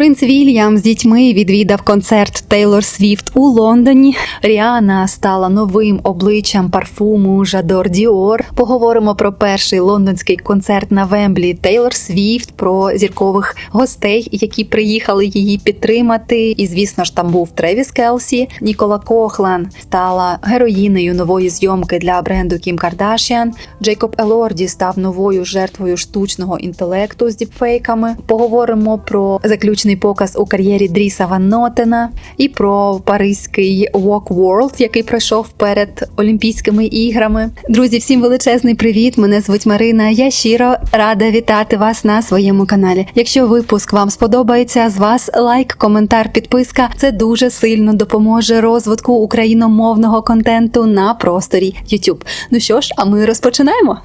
Принц Вільям з дітьми відвідав концерт Тейлор Свіфт у Лондоні. Ріана стала новим обличчям парфуму Жадор Діор. Поговоримо про перший лондонський концерт на Вемблі Тейлор Свіфт, про зіркових гостей, які приїхали її підтримати. І звісно ж там був Тревіс Келсі. Нікола Кохлан стала героїнею нової зйомки для бренду Кім Кардашіан. Джейкоб Елорді став новою жертвою штучного інтелекту з діпфейками. Поговоримо про заключний показ у кар'єрі Дріса Ван Нотена і про паризький Walk World, який пройшов перед Олімпійськими іграми. Друзі, всім величезний привіт! Мене звуть Марина. Я щиро рада вітати вас на своєму каналі. Якщо випуск вам сподобається, з вас лайк, коментар, підписка. Це дуже сильно допоможе розвитку україномовного контенту на просторі YouTube. Ну що ж, а ми розпочинаємо.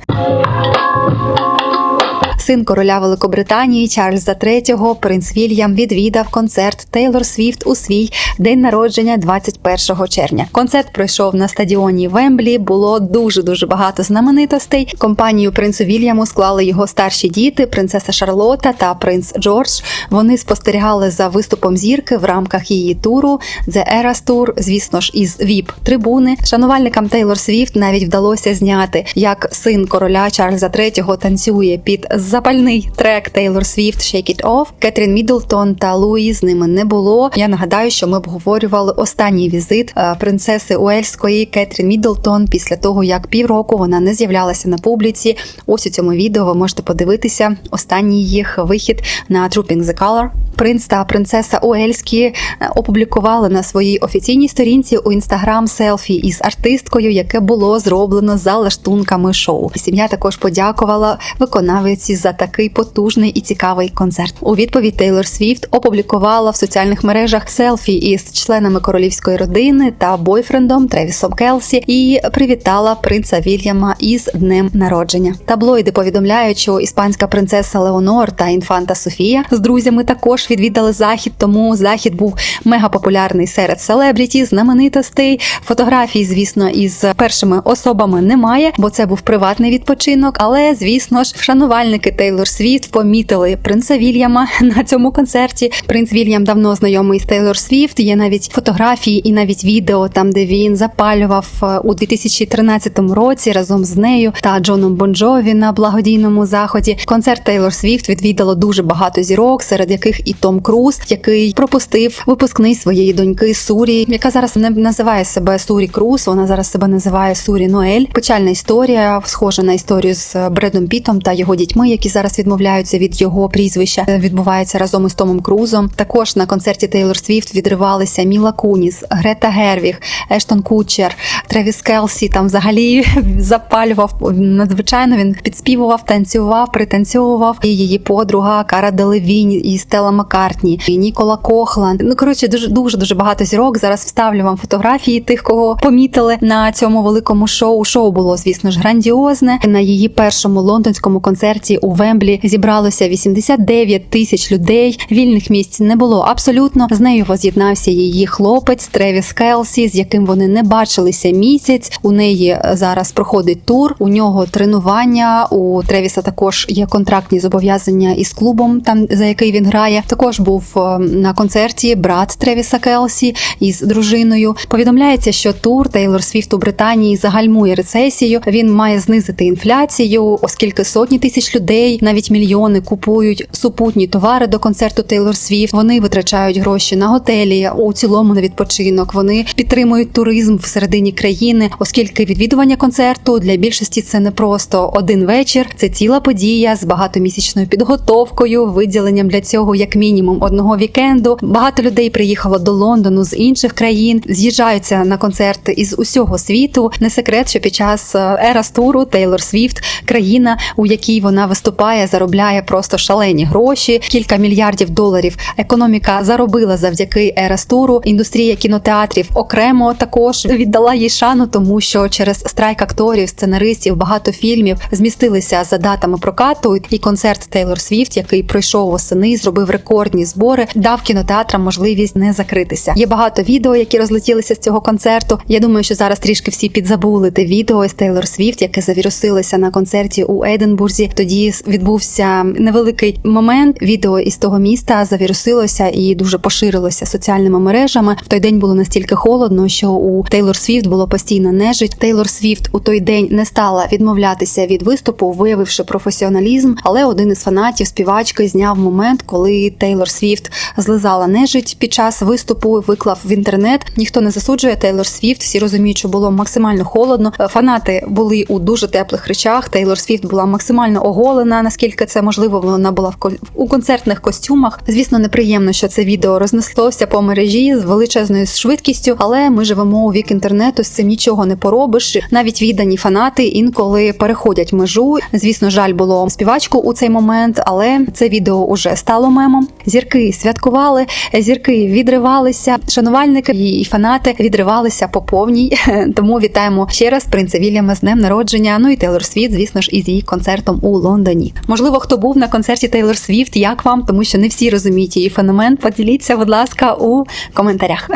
Син короля Великобританії Чарльза III, принц Вільям, відвідав концерт Тейлор Свіфт у свій день народження 21 червня. Концерт пройшов на стадіоні Вемблі. Було дуже дуже багато знаменитостей. Компанію принцу Вільяму склали його старші діти, принцеса Шарлота та принц Джордж. Вони спостерігали за виступом зірки в рамках її туру The Eras Tour, звісно ж, із віп трибуни. Шанувальникам Тейлор Свіфт навіть вдалося зняти, як син короля Чарльза III танцює під запальний трек Тейлор Свіфт «Shake It Off». Кетрін Міддлтон та Луї з ними не було. Я нагадаю, що ми обговорювали останній візит е, принцеси Уельської Кетрін Міддлтон після того, як півроку вона не з'являлася на публіці. Ось у цьому відео ви можете подивитися останній їх вихід на Trooping the Color. Принц та принцеса Уельські е, опублікували на своїй офіційній сторінці у інстаграм селфі із артисткою, яке було зроблено за лаштунками шоу. Сім'я також подякувала виконавиці за такий потужний і цікавий концерт. У відповідь Тейлор Свіфт опублікувала в соціальних мережах селфі із членами королівської родини та бойфрендом Тревісом Келсі і привітала принца Вільяма із днем народження. Таблоїди повідомляють, що іспанська принцеса Леонор та інфанта Софія з друзями також відвідали захід. Тому захід був мега популярний серед селебріті, знаменитостей. Фотографій, звісно, із першими особами немає, бо це був приватний відпочинок. Але звісно ж, шанувальники Тейлор Свіфт помітили принца Вільяма на цьому концерті. Принц Вільям давно знайомий з Тейлор Свіфт. Є навіть фотографії і навіть відео там, де він запалював е, у 2013 році разом з нею та Джоном Бонджові на благодійному заході. Концерт Тейлор Свіфт відвідало дуже багато зірок, серед яких і Том Круз, який пропустив випускний своєї доньки Сурі, яка зараз не називає себе Сурі Круз. Вона зараз себе називає Сурі Ноель. Печальна історія, схожа на історію з Бредом Пітом та його дітьми, які зараз відмовляються від його прізвища. Відбувається разом із Томом Крузом. Також на концерті Тейлор Свіфт відривалися Міла Куніс, Грета Гервіг, Ештон Кучер, Тревіс Келсі. Там взагалі запалював надзвичайно. Він підспівував, танцював, пританцьовував. І її подруга Кара Делевінь і Стела Маккартні, і Нікола Кохланд. Ну коротше, дуже дуже дуже багато зірок. Зараз вставлю вам фотографії тих, кого помітили на цьому великому шоу. Шоу було, звісно ж, грандіозне. На її першому лондонському концерті у Вемблі зібралося 89 тисяч людей. Вільних місць не було абсолютно. З нею воз'єднався її хлопець Тревіс Келсі, з яким вони не бачилися місяць. У неї зараз проходить тур. У нього тренування. У Тревіса також є контрактні зобов'язання із клубом, там за який він грає. Також був е, на концерті брат Тревіса Келсі із дружиною. Повідомляється, що тур Тейлор Свіфт у Британії загальмує рецесію. Він має знизити інфляцію, оскільки сотні тисяч людей, навіть мільйони, купують супутні товари до концерту Тейлор Свіфт. Вони витрачають гроші на готелі у цілому на відпочинок. Вони підтримують туризм всередині країни, оскільки відвідування концерту для більшості це не просто один вечір, це ціла подія з багатомісячною підготовкою, виділенням для цього як мінімум одного вікенду. Багато людей приїхало до Лондону з інших країн, з'їжджаються на концерти із усього світу. Не секрет, що під час ерас туру Тейлор Свіфт, країна, у якій вона виступає, заробляє просто шалені гроші, кілька мільярдів доларів. Економіка заробила завдяки ерас туру. Індустрія кінотеатрів окремо також віддала їй шану, тому що через страйк акторів, сценаристів багато фільмів змістилися за датами прокату. І концерт Тейлор Свіфт, який пройшов восени, зробив рекордні збори, дав кінотеатрам можливість не закритися. Є багато відео, які розлетілися з цього концерту. Я думаю, що зараз трішки всі підзабули те відео з Тейлор Свіфт, яке завірусилося на концерті у Единбурзі. Тоді відбувся невеликий момент. Відео із того міста завірусилося і дуже поширилося соціальними мережами. В той день було настільки холодно, що у Тейлор Свіфт було постійно нежить. Тейлор Свіфт у той день не стала відмовлятися від виступу, виявивши професіоналізм. Але один із фанатів співачки зняв момент, коли Тейлор Свіфт злизала нежить під час виступу. Виклав в інтернет. Ніхто не засуджує Тейлор Свіфт. Всі розуміють, що було максимально холодно. Фанати були у дуже теплих речах. Тейлор Свіфт була максимально оголена, наскільки це можливо. Вона була в у концертних костюмах. Звісно, неприємно, що це відео рознеслося по мережі з величезною швидкістю, але ми живемо у вік інтернету. З цим нічого не поробиш. Навіть віддані фанати інколи переходять межу. Звісно, жаль було співачку у цей момент, але це відео уже стало мемом. Зірки святкували, зірки відривалися. Шанувальники і фанати відривалися по повній. Тому вітаємо ще раз принца Вільяма з днем народження. Ну і Тейлор Світ, звісно ж, із її концертом у Лондоні. Можливо, хто був на концерті Тейлор Свіфт, як вам, тому що не всі розуміють її феномен. Поділіться, будь ласка, у коментарях.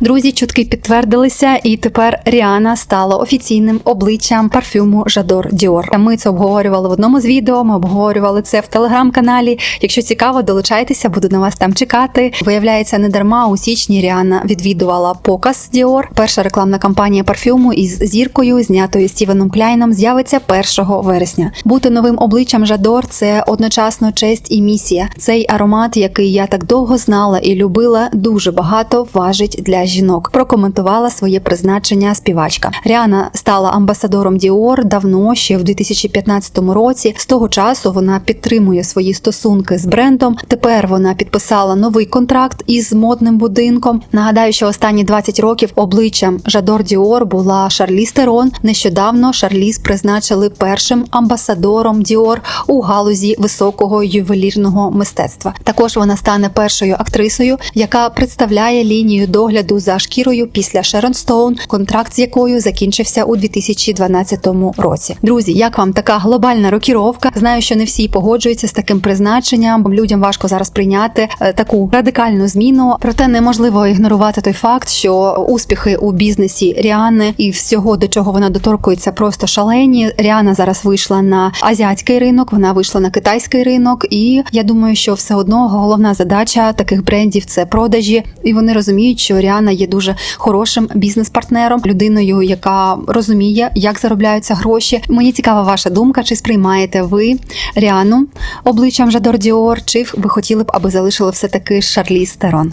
Друзі, чутки підтвердилися, і тепер Ріана стала офіційним обличчям парфюму Жадор Діор. Ми це обговорювали в одному з відео. Ми обговорювали це в телеграм-каналі. Якщо цікаво, долучайтеся, буду на вас там чекати. Виявляється, не дарма у січні Ріана відвідувала показ Діор. Перша рекламна кампанія парфюму із зіркою, знятою Стівеном Кляйном, з'явиться 1 вересня. Бути новим обличчям Жадор це одночасно честь і місія. Цей аромат, який я так довго знала і любила, дуже багато важить для жінок. Прокоментувала своє призначення співачка. Ріана стала амбасадором Діор давно, ще в 2015 році. З того часу вона підтримує свої стосунки з брендом. Тепер вона підписала новий контракт із модним будинком. Нагадаю, що останні 20 років обличчям Жадор Діор була Шарліз Терон. Нещодавно Шарліз призначили першим амбасадором Діор у галузі високого ювелірного мистецтва. Також вона стане першою актрисою, яка представляє лінію догляду за шкірою після Шерон Стоун, контракт з якою закінчився у 2012 році. Друзі, як вам така глобальна рокіровка? Знаю, що не всі погоджуються з таким призначенням, людям важко зараз прийняти е, таку радикальну зміну. Проте неможливо ігнорувати той факт, що успіхи у бізнесі Ріани і всього, до чого вона доторкується, просто шалені. Ріана зараз вийшла на азіатський ринок, вона вийшла на китайський ринок, і я думаю, що все одно головна задача таких брендів це продажі, і вони розуміють, що Ріана є дуже хорошим бізнес-партнером, людиною, яка розуміє, як заробляються гроші. Мені цікава ваша думка, чи сприймаєте ви Ріану обличчям Жадор Діор, чи ви хотіли б, аби залишили все таки Шарліз Терон?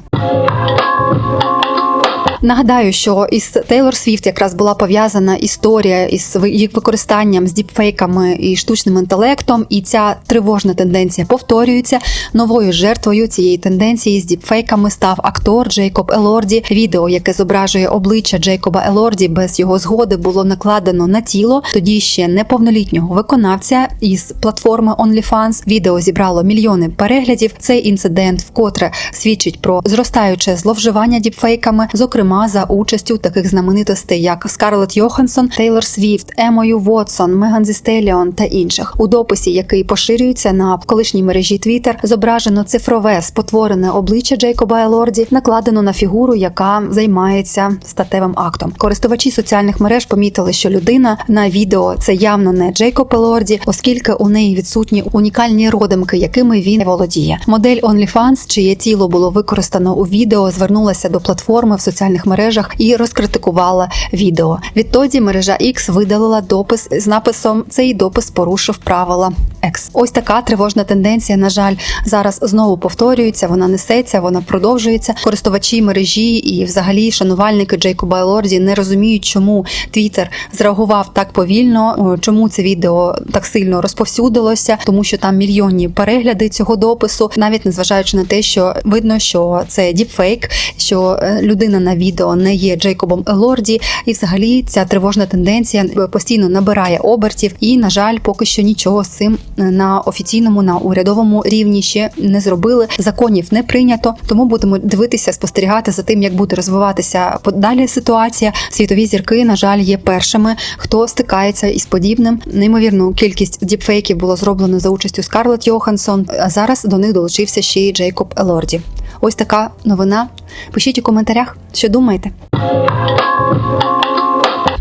Нагадаю, що із Тейлор Свіфт якраз була пов'язана історія із її використанням з діпфейками і штучним інтелектом, і ця тривожна тенденція повторюється. Новою жертвою цієї тенденції з діпфейками став актор Джейкоб Елорді. Відео, яке зображує обличчя Джейкоба Елорді без його згоди, було накладено на тіло. Тоді ще неповнолітнього виконавця із платформи OnlyFans. Відео зібрало мільйони переглядів. Цей інцидент вкотре свідчить про зростаюче зловживання діпфейками, зокрема за участю таких знаменитостей, як Скарлетт Йоханссон, Тейлор Свіфт, Емою Вотсон, Меган Зі Стеліон та інших. У дописі, який поширюється на колишній мережі Twitter, зображено цифрове спотворене обличчя Джейкоба Елорді, накладено на фігуру, яка займається статевим актом. Користувачі соціальних мереж помітили, що людина на відео це явно не Джейкоб Елорді, оскільки у неї відсутні унікальні родимки, якими він володіє. Модель OnlyFans, чиє тіло було використано у відео, звернулася до платформи в соціальних мережах і розкритикувала відео. Відтоді мережа X видалила допис з написом Цей допис порушив правила X. Ось така тривожна тенденція. На жаль, зараз знову повторюється. Вона несеться, вона продовжується. Користувачі мережі і, взагалі, шанувальники Джейкоба Елорді не розуміють, чому Твіттер зреагував так повільно, чому це відео так сильно розповсюдилося, тому що там мільйонні перегляди цього допису, навіть незважаючи на те, що видно, що це діпфейк, що е, людина на відео не є Джейкобом Елорді, і взагалі ця тривожна тенденція постійно набирає обертів. І на жаль, поки що нічого з цим на офіційному, на урядовому рівні ще не зробили. Законів не прийнято, тому будемо дивитися, спостерігати за тим, як буде розвиватися подалі ситуація. Світові зірки, на жаль, є першими, хто стикається із подібним. Неймовірну кількість діпфейків було зроблено за участю Скарлетт Йоханссон. А зараз до них долучився ще й Джейкоб Елорді. Ось така новина. Пишіть у коментарях, що думаєте.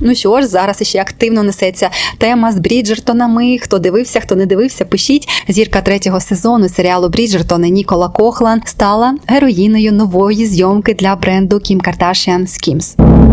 Ну що ж, зараз ще активно несеться тема з Бріджертонами. Хто дивився, хто не дивився, пишіть. Зірка третього сезону серіалу Бріджертони Нікола Кохлан стала героїною нової зйомки для бренду Kim Kardashian Skims.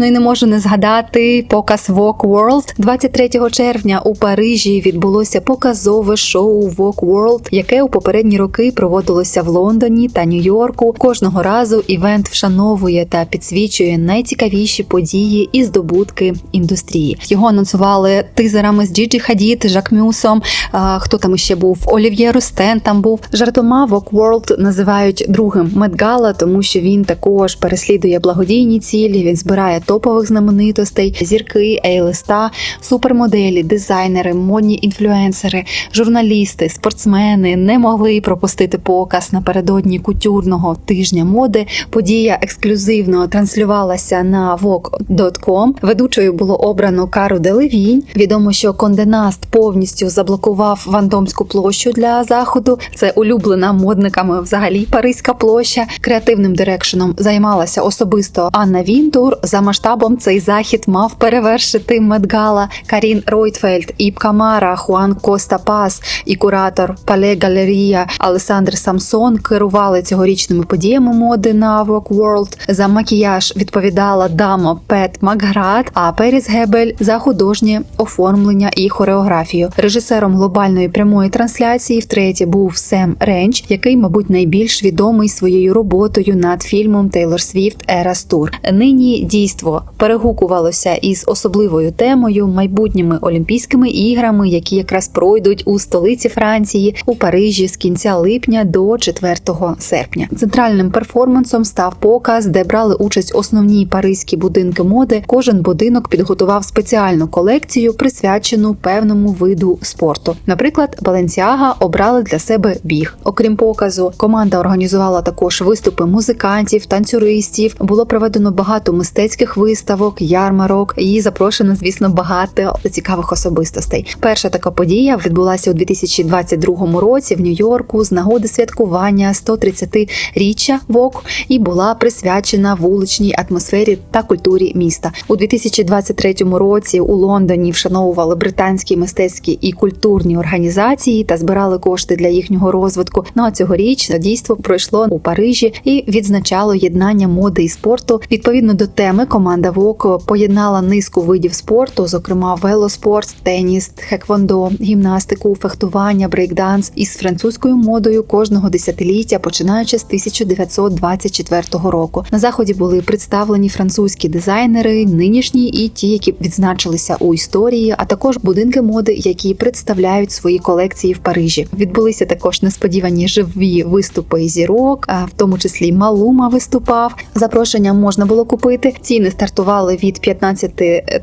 Ну і не можу не згадати показ Vogue World. 23 червня у Парижі відбулося показове шоу Vogue World, яке у попередні роки проводилося в Лондоні та Нью-Йорку. Кожного разу івент вшановує та підсвічує найцікавіші події і здобутки індустрії. Його анонсували тизерами з Джіджі Хадід, Жак Мюсом. а, Хто там ще був? Олів'є Рустен там був. Жартома Vogue World називають другим Медгала, тому що він також переслідує благодійні цілі. Він збирає топових знаменитостей, зірки, ейлиста, супермоделі, дизайнери, модні інфлюенсери, журналісти, спортсмени не могли пропустити показ напередодні кутюрного тижня моди. Подія ексклюзивно транслювалася на Vogue.com. Ведучою було обрано Кару Делевінь. Відомо, що Конденаст повністю заблокував Вандомську площу для заходу. Це улюблена модниками взагалі Паризька площа. Креативним дирекшеном займалася особисто Анна Вінтур. За масштабом цей захід мав перевершити Медгала Карін Ройтфельд, Іп Камара, Хуан Коста Пас і куратор Пале Галерія Алесандр Самсон керували цьогорічними подіями моди на Vogue World. За макіяж відповідала дама Пет Макград, а Періс Гебель за художнє оформлення і хореографію. Режисером глобальної прямої трансляції втретє був Сем Ренч, який, мабуть, найбільш відомий своєю роботою над фільмом Тейлор Свіфт Ерас Тур. Нині дійство перегукувалося із особливою темою майбутніми Олімпійськими іграми, які якраз пройдуть у столиці Франції у Парижі з кінця липня до 4 серпня. Центральним перформансом став показ, де брали участь основні паризькі будинки моди. Кожен будинок підготував спеціальну колекцію, присвячену певному виду спорту. Наприклад, Баленсіага обрали для себе біг. Окрім показу, команда організувала також виступи музикантів, танцюристів. Було проведено багато мистецьких виставок, ярмарок і запрошено, звісно, багато цікавих особистостей. Перша така подія відбулася у 2022 році в Нью-Йорку з нагоди святкування 130-річчя ВОК і була присвячена вуличній атмосфері та культурі міста. У 2023 році у Лондоні вшановували британські мистецькі і культурні організації та збирали кошти для їхнього розвитку. Ну а цьогоріч дійство пройшло у Парижі і відзначало єднання моди і спорту. Відповідно до теми, команда ВОК поєднала низку видів спорту, зокрема велоспорт, теніс, хеквондо, гімнастику, фехтування, брейкданс із французькою модою кожного десятиліття, починаючи з 1924 року. На заході були представлені французькі дизайнери, нинішні і ті, які відзначилися у історії, а також будинки моди, які представляють свої колекції в Парижі. Відбулися також несподівані живі виступи зірок, в тому числі Малума виступав. Запрошення можна було купити. Ціни стартували від 15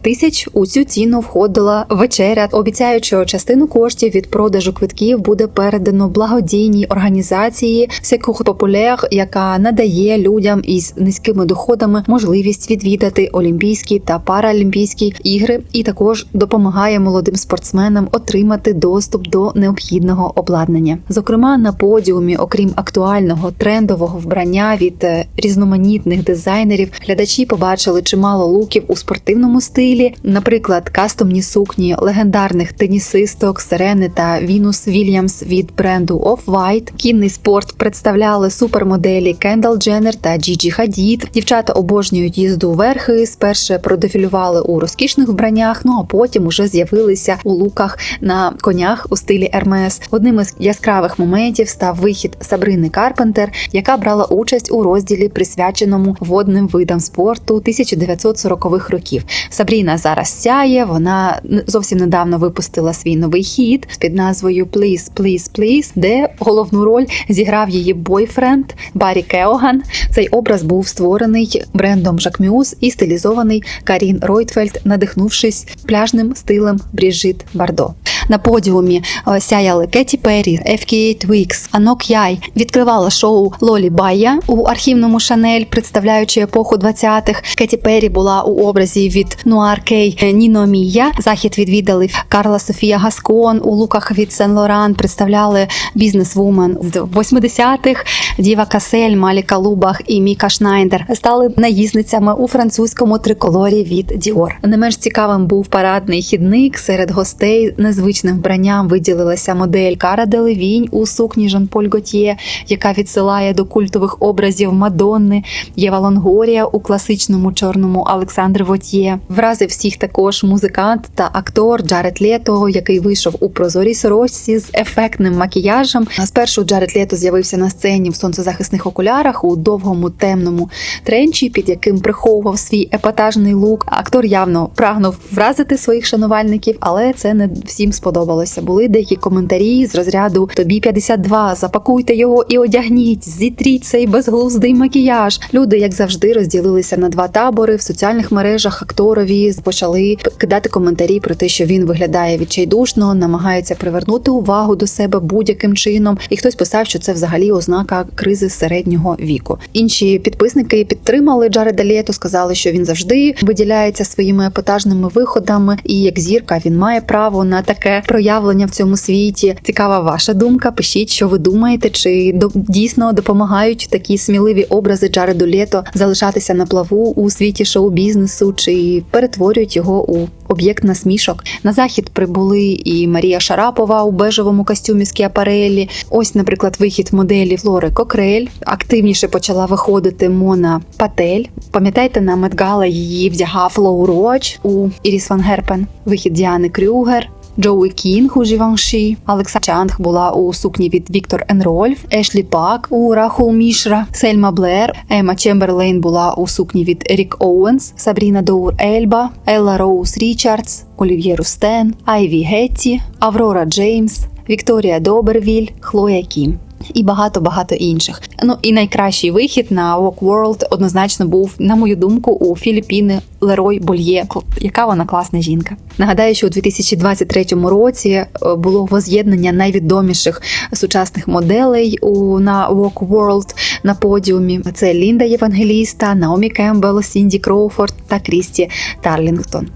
тисяч. У цю ціну входила вечеря. Обіцяють, що частину коштів від продажу квитків буде передано благодійній організації Secours Populaire, яка надає людям із низькими доходами можливість відвідати Олімпійські та Паралімпійські ігри, і також допомагає молодим спортсменам отримати доступ до необхідного обладнання. Зокрема, на подіумі, окрім актуального трендового вбрання від е, різноманітних дизайнерів, глядачі побачили чимало луків у спортивному стилі, наприклад, кастомні сукні легендарних тенісисток Серени та Вінус Вільямс від бренду Off-White. Кінний спорт представляли супермоделі Кендал Дженнер та Джіджі Хадід. Дівчата обожнюють їзду верхи. Спершу продефілювали у розкішних вбраннях, ну а потім уже з'явилися у луках на конях у стилі Ермес. Одним із яскравих моментів став вихід Сабрини Карпентер, яка брала участь у розділі, присвяченому водним видам спорту 1940-х років. Сабріна зараз сяє. Вона зовсім недавно випустила свій новий хіт під назвою Please, Please, Please, де головну роль зіграв її бойфренд Баррі Кеоган. Цей образ був створений брендом Жакмюз і стилізований Карін Ройтфельд, надихнувшись пляжним стилем Бріжит Бардо. На подіумі е, сяяли Кеті Перрі, FKA Twigs, Анок Яй. Відкривала шоу Лолі Байя у архівному Шанель, представляючи епоху 20-х. Кеті Кеті Перрі була у образі від Нуар Кей Ніно Мія. Захід відвідали Карла Софія Гаскон у луках від Сен Лоран. Представляли бізнес-вумен з 80-х, Діва Касель, Маліка Лубах і Міка Шнайдер стали наїзницями у французькому триколорі від Діор. Не менш цікавим був парадний хідник серед гостей. Незвичним вбранням виділилася модель Кара Делевінь у сукні Жан-Поль Готьє, яка відсилає до культових образів Мадонни, Єва Лонгорія у класичному чорному Олександр Вотьє. Вразив всіх також музикант та актор Джаред Лето, який вийшов у прозорій сорочці з ефектним макіяжем. Спершу Джаред Лето з'явився на сцені в сонцезахисних окулярах у довгому темному тренчі, під яким приховував свій епатажний лук. Актор явно прагнув вразити своїх шанувальників, але це не всім сподобалося. Були деякі коментарі з розряду Тобі 52, запакуйте його і одягніть, зітріть цей безглуздий макіяж. Люди, як завжди, розділилися на два табори в соціальних мережах. Акторові почали кидати коментарі про те, що він виглядає відчайдушно, намагається привернути увагу до себе будь-яким чином. І хтось писав, що це взагалі ознака кризи середнього віку. Інші підписники підтримали Джареда Лєто, сказали, що він завжди виділяється своїми епатажними виходами, і як зірка він має право на таке проявлення в цьому світі. Цікава ваша думка. Пишіть, що ви думаєте, чи дійсно допомагають такі сміливі образи Джареду Лєто залишатися на плаву у світі шоу-бізнесу, чи перетворюють його у об'єкт насмішок. На захід прибули і Марія Шарапова у бежевому костюмі з Кіапарелі. Ось, наприклад, вихід моделі Флори Кокрель. Активніше почала виходити Мона Патель. Пам'ятаєте, на Медгала її вдягав Лоу Роч у Іріс Ван Герпен. Вихід Діани Крюгер. Джоуі Кінг у Живанші, Алекса Чанг була у сукні від Віктор Енрольф, Ешлі Пак у Рахул Мішра, Сельма Блер, Ема Чемберлейн була у сукні від Рік Оуенс, Сабріна Доур Ельба, Елла Роуз Річардс, Олів'є Рустен, Айві Гетті, Аврора Джеймс, Вікторія Добервіль, Хлоя Кім. І багато багато інших. Ну і найкращий вихід на Walk World однозначно був, на мою думку, у Філіппіни Лерой Больє. Яка вона класна жінка. Нагадаю, що у 2023 році е, було воз'єднання найвідоміших сучасних моделей у на Walk World на подіумі. Це Лінда Євангеліста, Наомі Кембел, Сінді Кроуфорд та Крісті Тарлінгтон.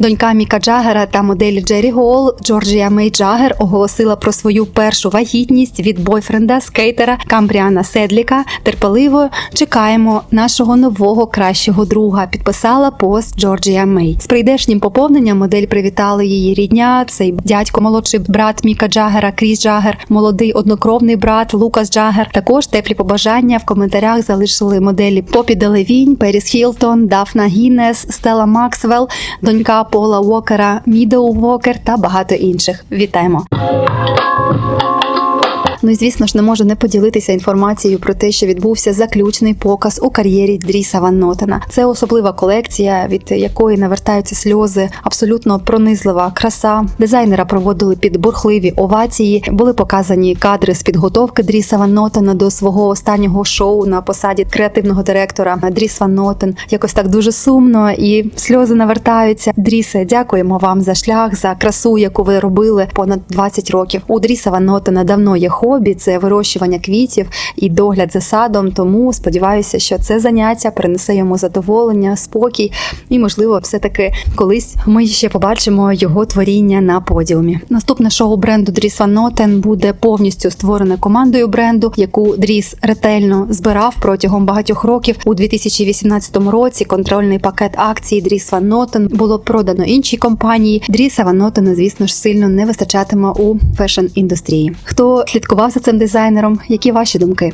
Донька Міка Джагера та моделі Джері Гол Джорджія Мей Джагер оголосила про свою першу вагітність від бойфренда скейтера Камбріана Седліка. Терпеливо чекаємо нашого нового кращого друга. Підписала пост Джорджія Мей. З прийдешнім поповненням модель привітали її рідня. Цей дядько, молодший брат Міка Джагера, Кріс Джагер, молодий однокровний брат Лукас Джагер. Також теплі побажання в коментарях залишили моделі Попі Делевінь, Періс Хілтон, Дафна Гіннес, Стела Максвелл, донька Пола Уокера, Мідоу Вокер та багато інших. Вітаємо! Ну і звісно ж не можу не поділитися інформацією про те, що відбувся заключний показ у кар'єрі Дріса Ван Нотена. Це особлива колекція, від якої навертаються сльози, абсолютно пронизлива краса. Дизайнера проводили під бурхливі овації. Були показані кадри з підготовки Дріса Ван Нотена до свого останнього шоу на посаді креативного директора. Дріс Ван Нотен якось так дуже сумно і сльози навертаються. Дрісе, дякуємо вам за шлях, за красу, яку ви робили понад 20 років. У Дріса Ван Нотена давно є хобі, це вирощування квітів і догляд за садом. Тому сподіваюся, що це заняття принесе йому задоволення, спокій, і, можливо, все-таки колись ми ще побачимо його творіння на подіумі. Наступне шоу бренду Дріс Ван Нотен буде повністю створене командою бренду, яку Дріс ретельно збирав протягом багатьох років. У 2018 році контрольний пакет акцій Дріс Ван Нотен було продано іншій компанії. Дріса Ван Нотена, звісно ж, сильно не вистачатиме у фешн індустрії. Хто слідкував за цим дизайнером? Які ваші думки?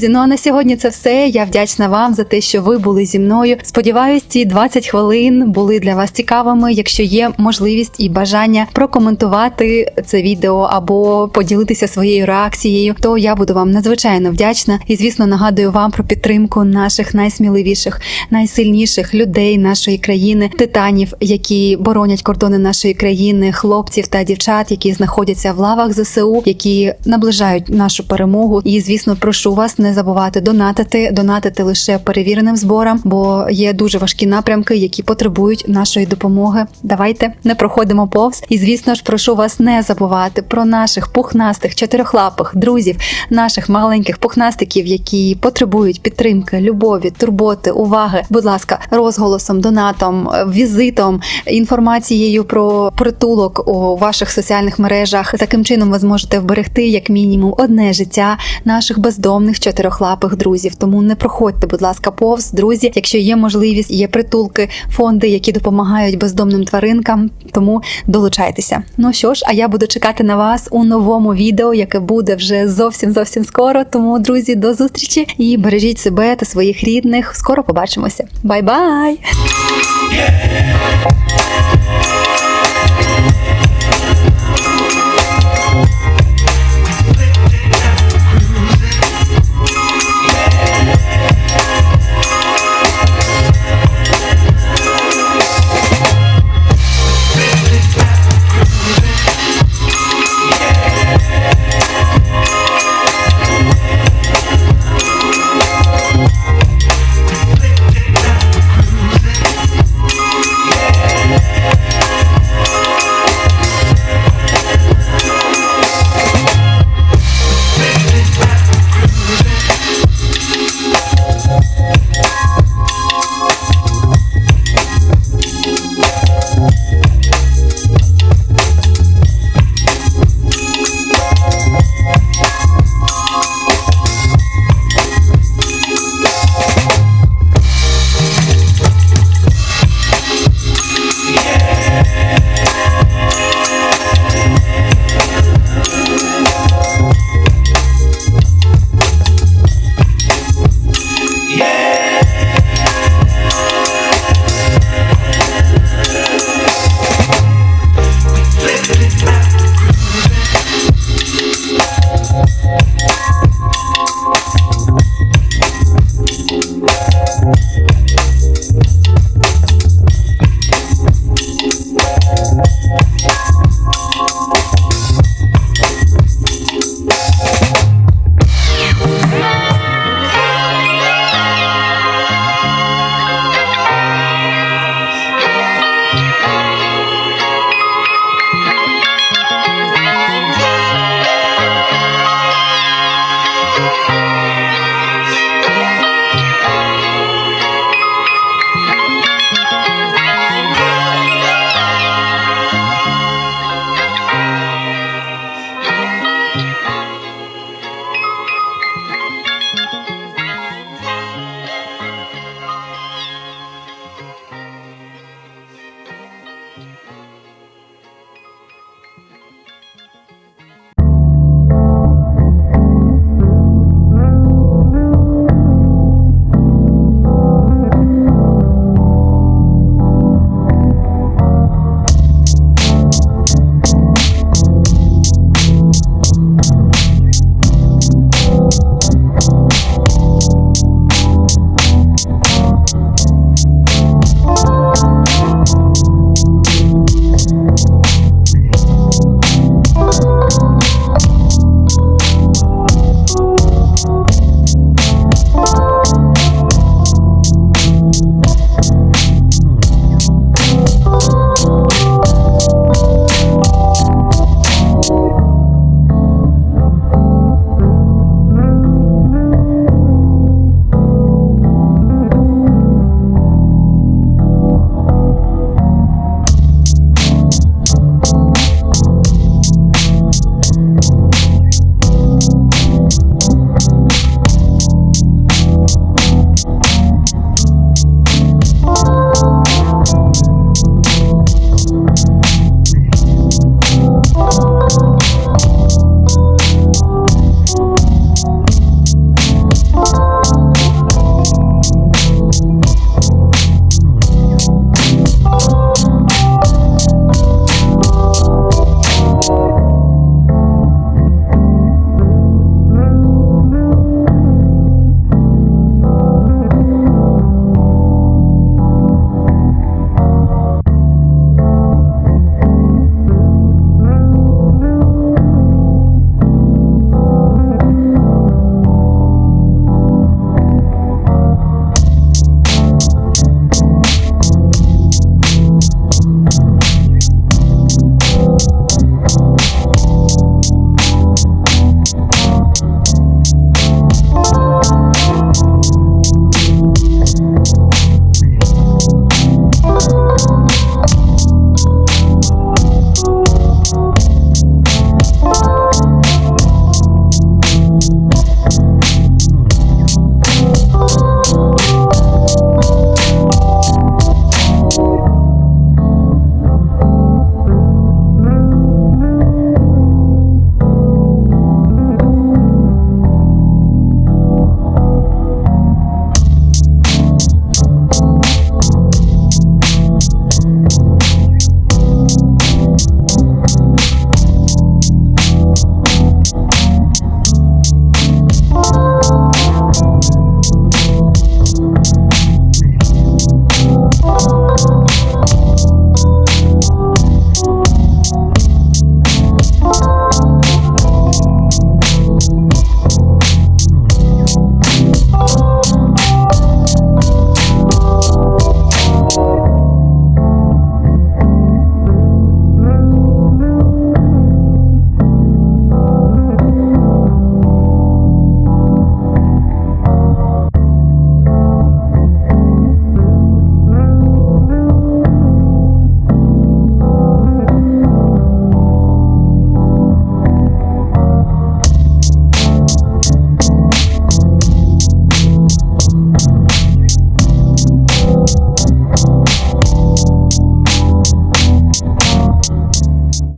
Друзі, ну а на сьогодні це все. Я вдячна вам за те, що ви були зі мною. Сподіваюсь, ці 20 хвилин були для вас цікавими. Якщо є можливість і бажання прокоментувати це відео або поділитися своєю реакцією, то я буду вам надзвичайно вдячна. І звісно, нагадую вам про підтримку наших найсміливіших, найсильніших людей нашої країни, титанів, які боронять кордони нашої країни, хлопців та дівчат, які знаходяться в лавах ЗСУ, які наближають нашу перемогу. І звісно, прошу вас не забувати донатити, донатити лише перевіреним зборам, бо є дуже важкі напрямки, які потребують нашої допомоги. Давайте не проходимо повз. І звісно ж, прошу вас не забувати про наших пухнастих чотирьохлапих друзів, наших маленьких пухнастиків, які потребують підтримки, любові, турботи, уваги. Будь ласка, розголосом, донатом, візитом, інформацією про притулок у ваших соціальних мережах. Таким чином ви зможете вберегти як мінімум одне життя наших бездомних чотирьохлапих друзів. Тому не проходьте, будь ласка, повз друзі, якщо є можливість, є притулки, фонди, які допомагають бездомним тваринкам. Тому долучайтеся. Ну що ж, а я буду чекати на вас у новому відео, яке буде вже зовсім зовсім скоро. Тому, друзі, до зустрічі і бережіть себе та своїх рідних. Скоро побачимося. Бай-бай!